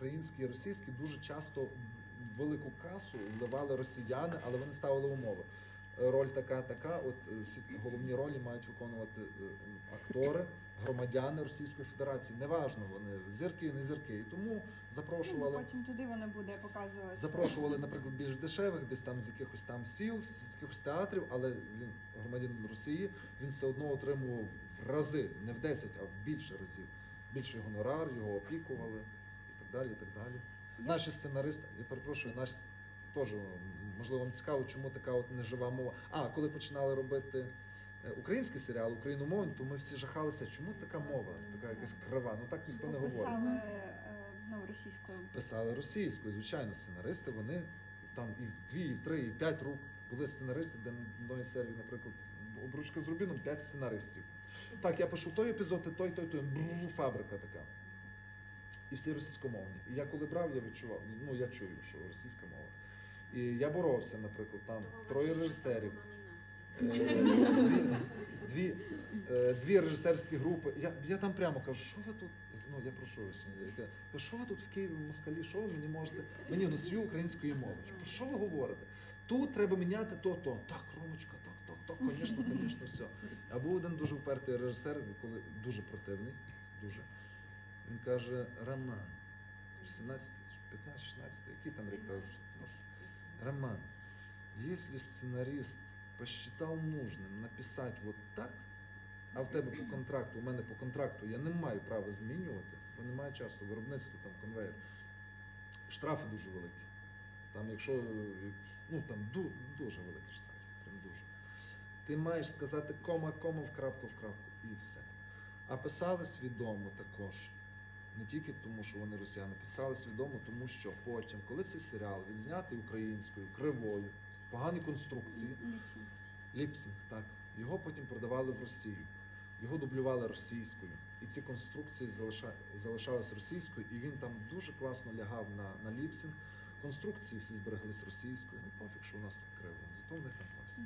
українські і російські дуже часто велику касу вливали росіяни, але вони ставили умови. Роль така, така. От е, всі головні ролі мають виконувати е, актори, громадяни Російської Федерації. Неважно, вони зірки, не зірки. І тому Ну, запрошували. Потім туди вона буде показувати. Запрошували, наприклад, більш дешевих, десь там з якихось там сіл, з якихось театрів, але він громадянин Росії, він все одно отримував в рази, не в 10, а в більше разів. Більший гонорар, його опікували так далі. і так далі. Я- Наші сценаристи, я перепрошую, наші теж можливо вам цікаво, чому така от нежива мова. А коли починали робити е, український серіал, україномовний, то ми всі жахалися, чому така мова, така якась крива. Ну так ніхто не говорить Писали е, ну, російською. писали російською. Звичайно, сценаристи вони там і в дві, і в три, і в п'ять рук були сценаристи, де на одної серії, наприклад, обручка з Рубіном, п'ять сценаристів. Так, я пишу той епізод, і той, той, той. Бру, фабрика така. І всі російськомовні. І я коли брав, я відчував, ну я чую, що російська мова. І я боровся, наприклад, там троє режисерів. Дві, дві, е, дві режисерські групи. Я, я там прямо кажу, що ви тут? Ну я прошу вас, я кажу, що ви тут в Києві в Москалі, що ви мені можете? Мені носію української мови. Про що ви говорите? Тут треба міняти то, то. Так, Ромочка, так, так, так, звісно, звісно, все. А був один дуже впертий режисер, коли дуже противний, дуже. Він каже: Роман, 17, 15, 16, який там рік? Роман, если сценарист посчитал нужным написать вот так, а в тебе по контракту, у мене по контракту я не маю права змінювати, бо немає часу, виробництво там конвейер. Штрафи дуже великі. Там, якщо ну там дуже великі штрафи, прям дуже. Ти маєш сказати кома, кома в крапку, в крапку, і все. А писали свідомо також. Не тільки тому, що вони росіяни, писали свідомо, тому що потім, коли цей серіал відзнятий українською, кривою, погані конструкції, Ліпсінг. так, його потім продавали в Росію. Його дублювали російською. І ці конструкції залиша... залишались російською, і він там дуже класно лягав на, на ліпсінг. Конструкції всі збереглись російською. Ну пофіг, що у нас тут криво. Зато в них там класно.